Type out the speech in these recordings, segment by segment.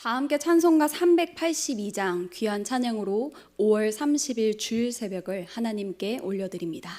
다 함께 찬송가 382장 귀한 찬양으로 5월 30일 주일 새벽을 하나님께 올려드립니다.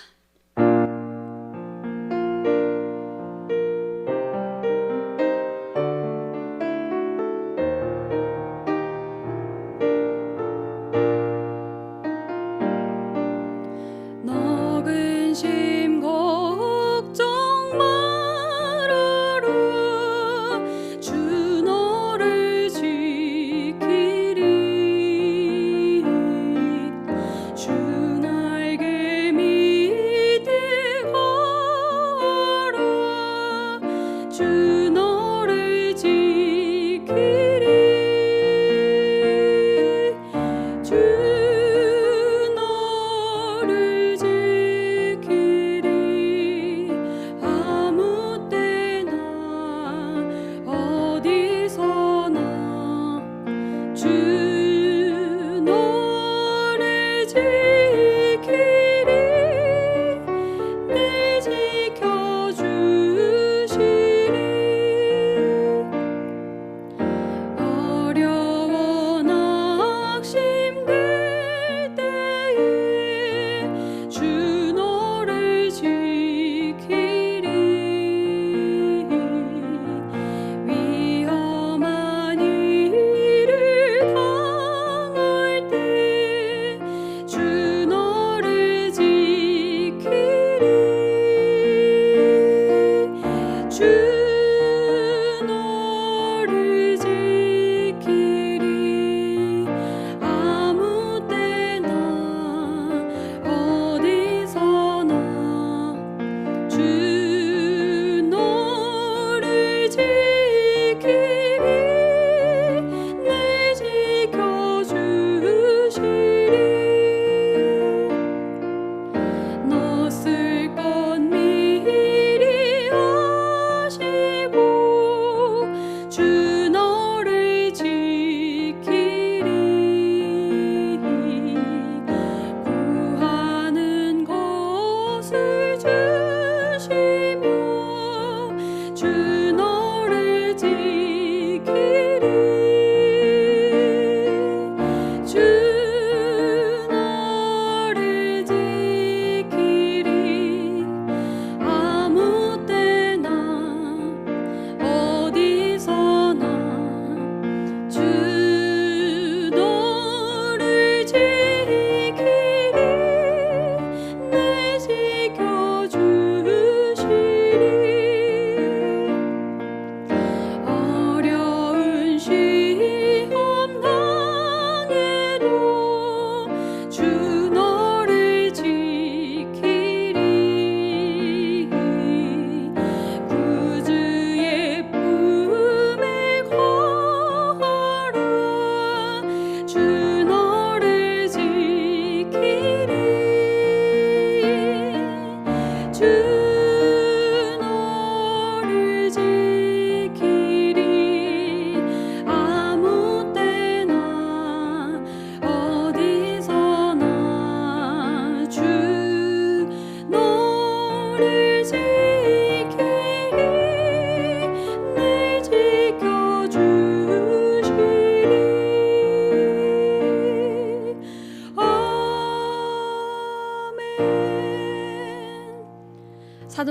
주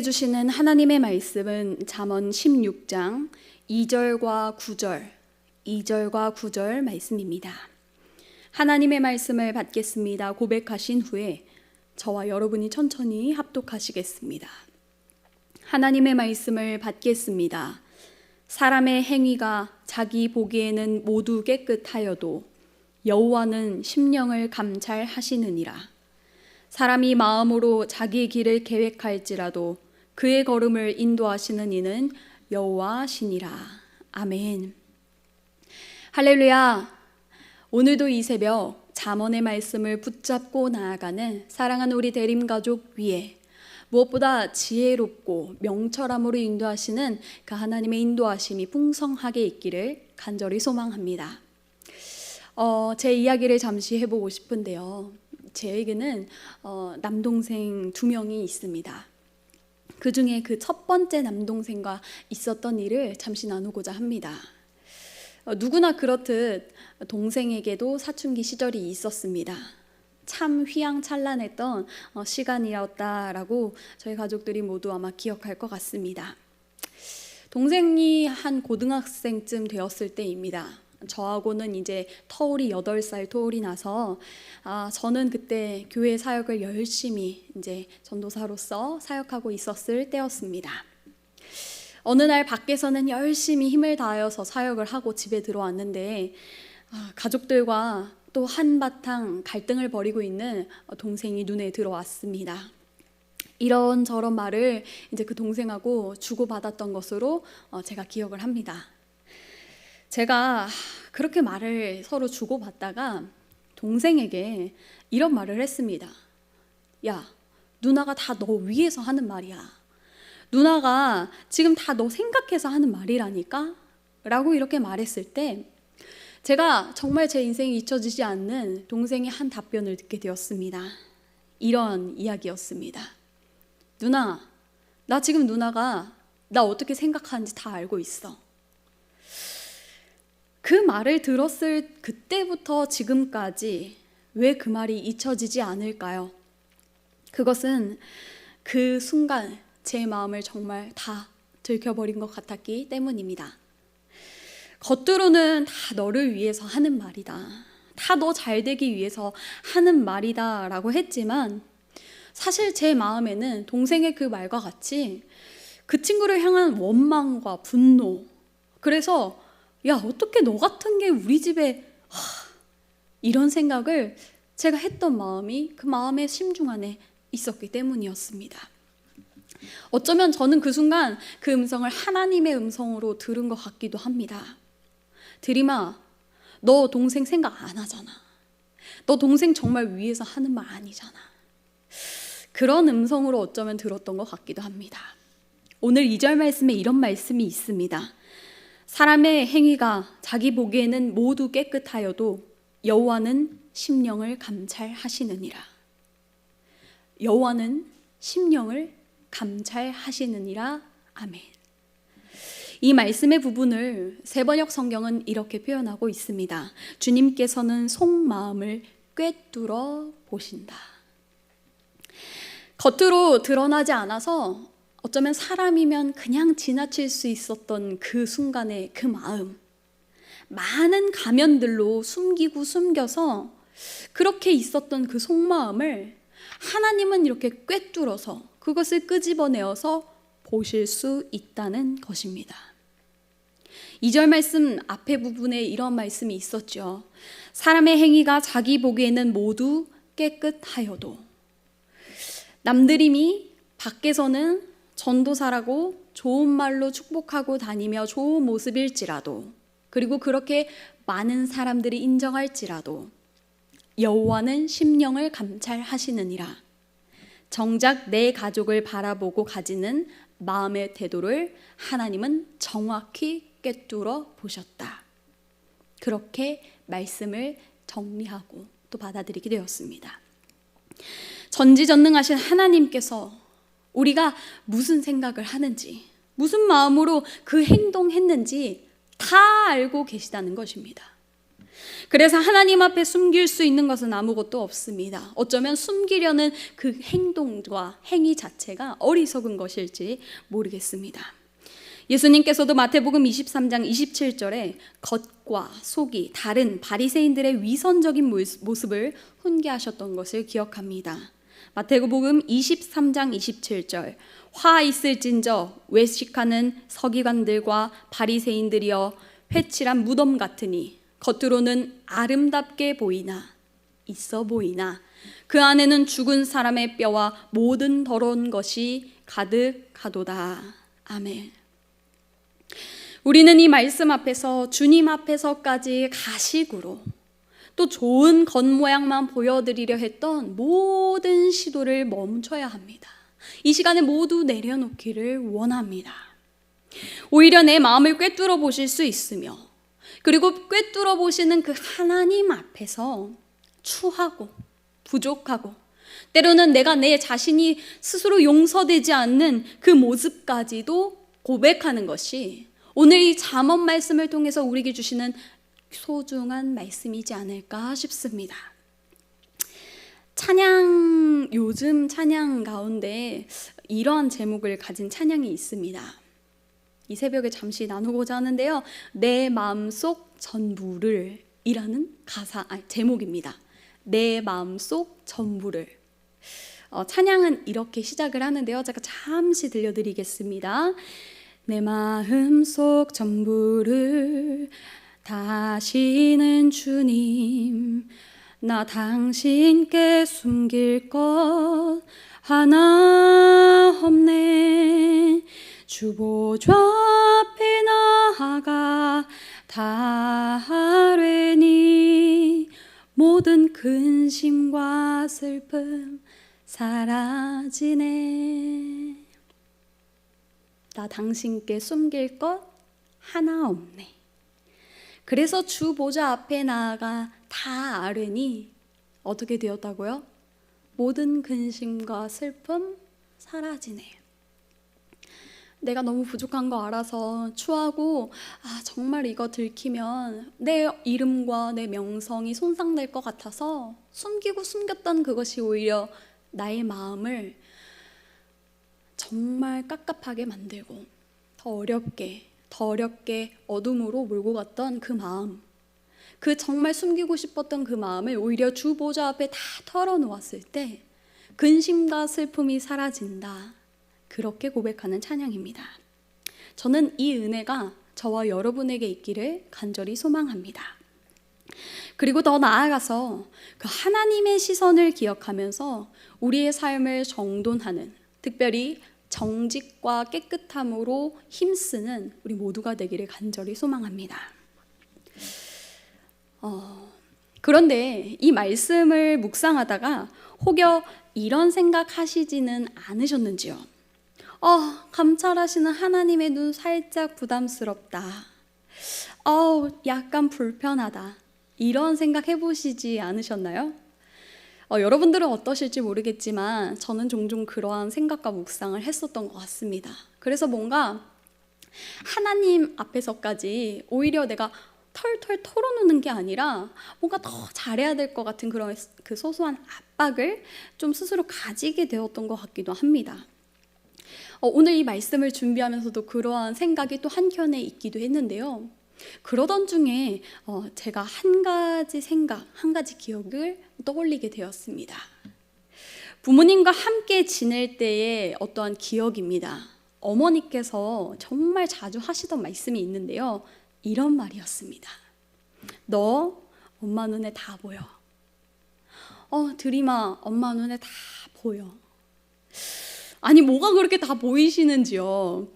우리에게 주시는 하나님의 말씀은 잠언 16장 2절과 9절, 2절과 9절 말씀입니다. 하나님의 말씀을 받겠습니다. 고백하신 후에 저와 여러분이 천천히 합독하시겠습니다. 하나님의 말씀을 받겠습니다. 사람의 행위가 자기 보기에는 모두 깨끗하여도 여호와는 심령을 감찰하시느니라. 사람이 마음으로 자기 길을 계획할지라도 그의 걸음을 인도하시는 이는 여호와시니라. 아멘. 할렐루야. 오늘도 이 새벽 잠언의 말씀을 붙잡고 나아가는 사랑하는 우리 대림 가족 위에 무엇보다 지혜롭고 명철함으로 인도하시는 그 하나님의 인도하심이 풍성하게 있기를 간절히 소망합니다. 어, 제 이야기를 잠시 해보고 싶은데요. 제에게는 어, 남동생 두 명이 있습니다. 그 중에 그 첫 번째 남동생과 있었던 일을 잠시 나누고자 합니다. 어, 누구나 그렇듯 동생에게도 사춘기 시절이 있었습니다. 참 휘황찬란했던 어, 시간이었다라고 저희 가족들이 모두 아마 기억할 것 같습니다. 동생이 한 고등학생쯤 되었을 때입니다. 저하고는 이제 터울이 8살 터울이 나서 아, 저는 그때 교회 사역을 열심히 이제 전도사로서 사역하고 있었을 때였습니다. 어느 날 밖에서는 열심히 힘을 다하여서 사역을 하고 집에 들어왔는데 아, 가족들과 또 한바탕 갈등을 벌이고 있는 동생이 눈에 들어왔습니다. 이런 저런 말을 이제 그 동생하고 주고받았던 것으로 어, 제가 기억을 합니다. 제가 그렇게 말을 서로 주고받다가 동생에게 이런 말을 했습니다. 야, 누나가 다 너 위해서 하는 말이야. 누나가 지금 다 너 생각해서 하는 말이라니까? 라고 이렇게 말했을 때 제가 정말 제 인생이 잊혀지지 않는 동생의 한 답변을 듣게 되었습니다. 이런 이야기였습니다. 누나, 나 지금 누나가 나 어떻게 생각하는지 다 알고 있어. 그 말을 들었을 그때부터 지금까지 왜 그 말이 잊혀지지 않을까요? 그것은 그 순간 제 마음을 정말 다 들켜버린 것 같았기 때문입니다. 겉으로는 다 너를 위해서 하는 말이다. 다 너 잘 되기 위해서 하는 말이다. 라고 했지만 사실 제 마음에는 동생의 그 말과 같이 그 친구를 향한 원망과 분노. 그래서 야, 어떻게 너 같은 게 우리 집에 하, 이런 생각을 제가 했던 마음이 그 마음의 심중 안에 있었기 때문이었습니다. 어쩌면 저는 그 순간 그 음성을 하나님의 음성으로 들은 것 같기도 합니다. 드림아, 너 동생 생각 안 하잖아. 너 동생 정말 위해서 하는 말 아니잖아. 그런 음성으로 어쩌면 들었던 것 같기도 합니다. 오늘 2절 말씀에 이런 말씀이 있습니다. 사람의 행위가 자기 보기에는 모두 깨끗하여도 여호와는 심령을 감찰하시느니라. 여호와는 심령을 감찰하시느니라. 아멘. 이 말씀의 부분을 세번역 성경은 이렇게 표현하고 있습니다. 주님께서는 속마음을 꿰뚫어 보신다. 겉으로 드러나지 않아서 어쩌면 사람이면 그냥 지나칠 수 있었던 그 순간의 그 마음. 많은 가면들로 숨기고 숨겨서 그렇게 있었던 그 속마음을 하나님은 이렇게 꿰뚫어서 그것을 끄집어내어서 보실 수 있다는 것입니다. 2절 말씀 앞에 부분에 이런 말씀이 있었죠. 사람의 행위가 자기 보기에는 모두 깨끗하여도 남들임이 밖에서는 전도사라고 좋은 말로 축복하고 다니며 좋은 모습일지라도 그리고 그렇게 많은 사람들이 인정할지라도 여호와는 심령을 감찰하시느니라. 정작 내 가족을 바라보고 가지는 마음의 태도를 하나님은 정확히 꿰뚫어 보셨다. 그렇게 말씀을 정리하고 또 받아들이게 되었습니다. 전지전능하신 하나님께서 우리가 무슨 생각을 하는지, 무슨 마음으로 그 행동했는지 다 알고 계시다는 것입니다. 그래서 하나님 앞에 숨길 수 있는 것은 아무것도 없습니다. 어쩌면 숨기려는 그 행동과 행위 자체가 어리석은 것일지 모르겠습니다. 예수님께서도 마태복음 23장 27절에 겉과 속이 다른 바리새인들의 위선적인 모습을 훈계하셨던 것을 기억합니다. 마태복음 23장 27절 화 있을진저 외식하는 서기관들과 바리새인들이여 회칠한 무덤 같으니 겉으로는 아름답게 보이나 있어 보이나 그 안에는 죽은 사람의 뼈와 모든 더러운 것이 가득하도다. 아멘. 우리는 이 말씀 앞에서 주님 앞에서까지 가식으로 또 좋은 겉 모양만 보여드리려 했던 모든 시도를 멈춰야 합니다. 이 시간에 모두 내려놓기를 원합니다. 오히려 내 마음을 꿰뚫어 보실 수 있으며 그리고 꿰뚫어 보시는 그 하나님 앞에서 추하고 부족하고 때로는 내가 내 자신이 스스로 용서되지 않는 그 모습까지도 고백하는 것이 오늘 이 잠언 말씀을 통해서 우리에게 주시는 소중한 말씀이지 않을까 싶습니다. 찬양 요즘 찬양 가운데 이러한 제목을 가진 찬양이 있습니다. 이 새벽에 잠시 나누고자 하는데요. 내 마음속 전부를 이라는 가사 아니, 제목입니다. 내 마음속 전부를 어, 찬양은 이렇게 시작을 하는데요. 제가 잠시 들려드리겠습니다. 내 마음속 전부를 다시는 주님 나 당신께 숨길 것 하나 없네. 주보좌 앞에 나아가 다하뢰니 모든 근심과 슬픔 사라지네. 나 당신께 숨길 것 하나 없네 그래서 주 보좌 앞에 나아가 다 아뢰니 어떻게 되었다고요? 모든 근심과 슬픔 사라지네. 내가 너무 부족한 거 알아서 추하고 아 정말 이거 들키면 내 이름과 내 명성이 손상될 것 같아서 숨기고 숨겼던 그것이 오히려 나의 마음을 정말 깝깝하게 만들고 더 어렵게 더 어렵게 어둠으로 몰고 갔던 그 마음 그 정말 숨기고 싶었던 그 마음을 오히려 주 보좌 앞에 다 털어놓았을 때 근심과 슬픔이 사라진다. 그렇게 고백하는 찬양입니다. 저는 이 은혜가 저와 여러분에게 있기를 간절히 소망합니다. 그리고 더 나아가서 그 하나님의 시선을 기억하면서 우리의 삶을 정돈하는 특별히 정직과 깨끗함으로 힘쓰는 우리 모두가 되기를 간절히 소망합니다. 어, 그런데 이 말씀을 묵상하다가 혹여 이런 생각하시지는 않으셨는지요? 어, 감찰하시는 하나님의 눈 살짝 부담스럽다. 어, 약간 불편하다. 이런 생각 해보시지 않으셨나요? 어, 여러분들은 어떠실지 모르겠지만 저는 종종 그러한 생각과 묵상을 했었던 것 같습니다. 그래서 뭔가 하나님 앞에서까지 오히려 내가 털털 털어놓는 게 아니라 뭔가 더 잘해야 될 것 같은 그런 그 소소한 압박을 좀 스스로 가지게 되었던 것 같기도 합니다. 어, 오늘 이 말씀을 준비하면서도 그러한 생각이 또 한켠에 있기도 했는데요. 그러던 중에 어, 제가 한 가지 생각, 한 가지 기억을 떠올리게 되었습니다. 부모님과 함께 지낼 때의 어떠한 기억입니다. 어머니께서 정말 자주 하시던 말씀이 있는데요. 이런 말이었습니다. 너 엄마 눈에 다 보여. 어, 드림아, 엄마 눈에 다 보여. 아니, 뭐가 그렇게 다 보이시는지요.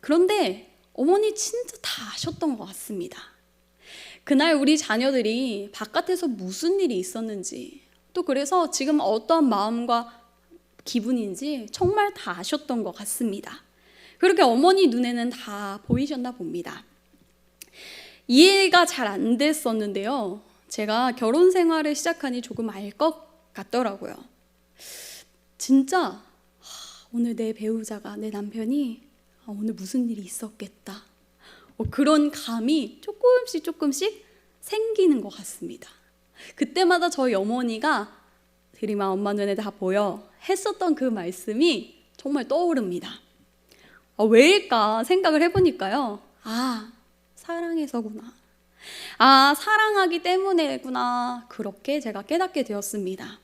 그런데 어머니 진짜 다 아셨던 것 같습니다. 그날 우리 자녀들이 바깥에서 무슨 일이 있었는지, 또 그래서 지금 어떤 마음과 기분인지 정말 다 아셨던 것 같습니다. 그렇게 어머니 눈에는 다 보이셨나 봅니다. 이해가 잘 안 됐었는데요. 제가 결혼 생활을 시작하니 조금 알 것 같더라고요. 진짜 오늘 내 배우자가 내 남편이 오늘 무슨 일이 있었겠다. 어, 그런 감이 조금씩 조금씩 생기는 것 같습니다. 그때마다 저희 어머니가 드림아 엄마 눈에 다 보여 했었던 그 말씀이 정말 떠오릅니다. 아, 왜일까 생각을 해보니까요. 아, 사랑해서구나. 아, 사랑하기 때문에구나. 그렇게 제가 깨닫게 되었습니다.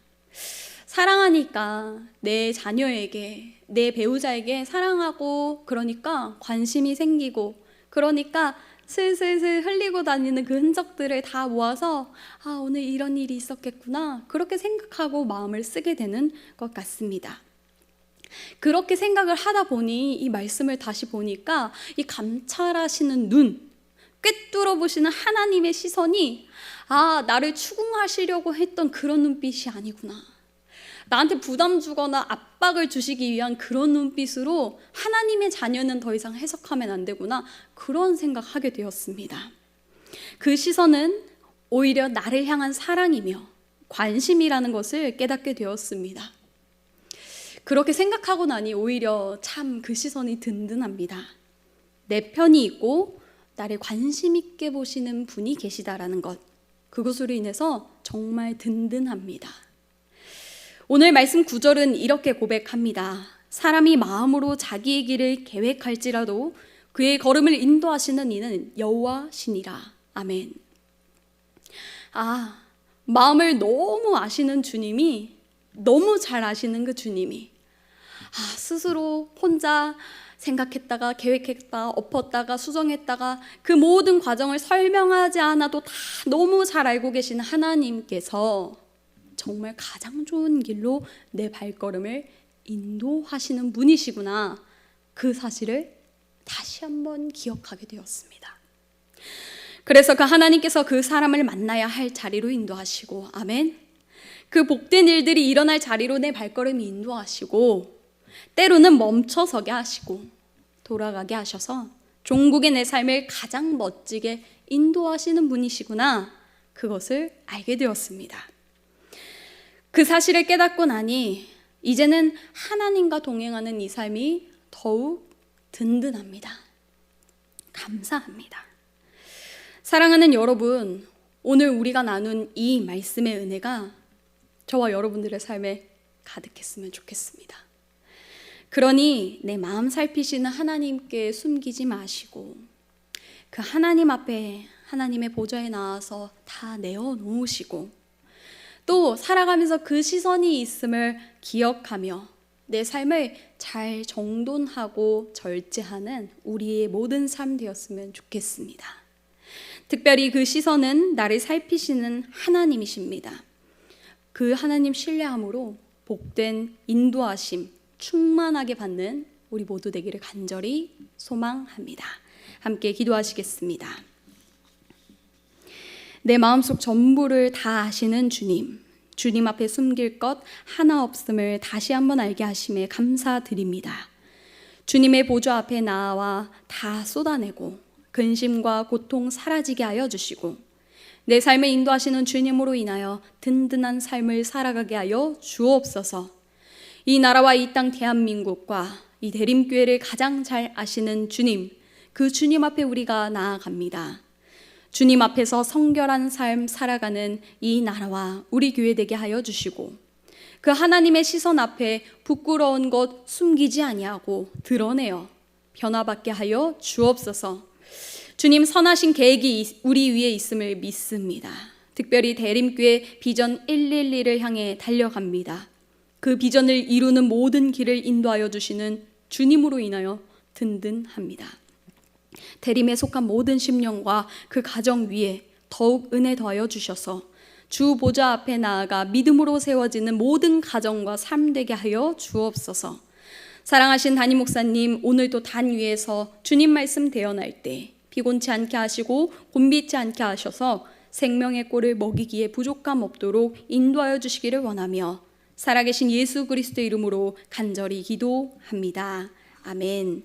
사랑하니까 내 자녀에게, 내 배우자에게 사랑하고, 그러니까 관심이 생기고, 그러니까 슬슬슬 흘리고 다니는 그 흔적들을 다 모아서, 아, 오늘 이런 일이 있었겠구나. 그렇게 생각하고 마음을 쓰게 되는 것 같습니다. 그렇게 생각을 하다 보니 이 말씀을 다시 보니까 이 감찰하시는 눈, 꿰뚫어 보시는 하나님의 시선이 아, 나를 추궁하시려고 했던 그런 눈빛이 아니구나. 나한테 부담 주거나 압박을 주시기 위한 그런 눈빛으로 하나님의 자녀는 더 이상 해석하면 안 되구나. 그런 생각하게 되었습니다. 그 시선은 오히려 나를 향한 사랑이며 관심이라는 것을 깨닫게 되었습니다. 그렇게 생각하고 나니 오히려 참 그 시선이 든든합니다. 내 편이 있고 나를 관심 있게 보시는 분이 계시다라는 것. 그것으로 인해서 정말 든든합니다. 오늘 말씀 구절은 이렇게 고백합니다. 사람이 마음으로 자기의 길을 계획할지라도 그의 걸음을 인도하시는 이는 여호와시니라. 아멘. 아, 마음을 너무 아시는 주님이 너무 잘 아시는 그 주님이 아, 스스로 혼자 생각했다가 계획했다가 엎었다가 수정했다가 그 모든 과정을 설명하지 않아도 다 너무 잘 알고 계신 하나님께서 정말 가장 좋은 길로 내 발걸음을 인도하시는 분이시구나. 그 사실을 다시 한번 기억하게 되었습니다. 그래서 그 하나님께서 그 사람을 만나야 할 자리로 인도하시고, 아멘. 그 복된 일들이 일어날 자리로 내 발걸음이 인도하시고, 때로는 멈춰서게 하시고, 돌아가게 하셔서 종국의 내 삶을 가장 멋지게 인도하시는 분이시구나. 그것을 알게 되었습니다. 그 사실을 깨닫고 나니 이제는 하나님과 동행하는 이 삶이 더욱 든든합니다. 감사합니다. 사랑하는 여러분, 오늘 우리가 나눈 이 말씀의 은혜가 저와 여러분들의 삶에 가득했으면 좋겠습니다. 그러니 내 마음 살피시는 하나님께 숨기지 마시고 그 하나님 앞에 하나님의 보좌에 나와서 다 내어 놓으시고 또 살아가면서 그 시선이 있음을 기억하며 내 삶을 잘 정돈하고 절제하는 우리의 모든 삶 되었으면 좋겠습니다. 특별히 그 시선은 나를 살피시는 하나님이십니다. 그 하나님 신뢰함으로 복된 인도하심, 충만하게 받는 우리 모두 되기를 간절히 소망합니다. 함께 기도하시겠습니다. 내 마음속 전부를 다 아시는 주님, 주님 앞에 숨길 것 하나 없음을 다시 한번 알게 하심에 감사드립니다. 주님의 보좌 앞에 나와 다 쏟아내고 근심과 고통 사라지게 하여 주시고 내 삶을 인도하시는 주님으로 인하여 든든한 삶을 살아가게 하여 주옵소서. 이 나라와 이 땅 대한민국과 이 대림교회를 가장 잘 아시는 주님, 그 주님 앞에 우리가 나아갑니다. 주님 앞에서 성결한 삶 살아가는 이 나라와 우리 교회 되게 하여 주시고 그 하나님의 시선 앞에 부끄러운 것 숨기지 아니하고 드러내어 변화받게 하여 주옵소서. 주님 선하신 계획이 우리 위에 있음을 믿습니다. 특별히 대림교회 비전 112를 향해 달려갑니다. 그 비전을 이루는 모든 길을 인도하여 주시는 주님으로 인하여 든든합니다. 대림에 속한 모든 심령과 그 가정 위에 더욱 은혜 더하여 주셔서 주 보좌 앞에 나아가 믿음으로 세워지는 모든 가정과 삶 되게 하여 주옵소서. 사랑하신 담임 목사님, 오늘도 단 위에서 주님 말씀 대언할 때 피곤치 않게 하시고 곤비치 않게 하셔서 생명의 꼴을 먹이기에 부족함 없도록 인도하여 주시기를 원하며 살아계신 예수 그리스도 이름으로 간절히 기도합니다. 아멘.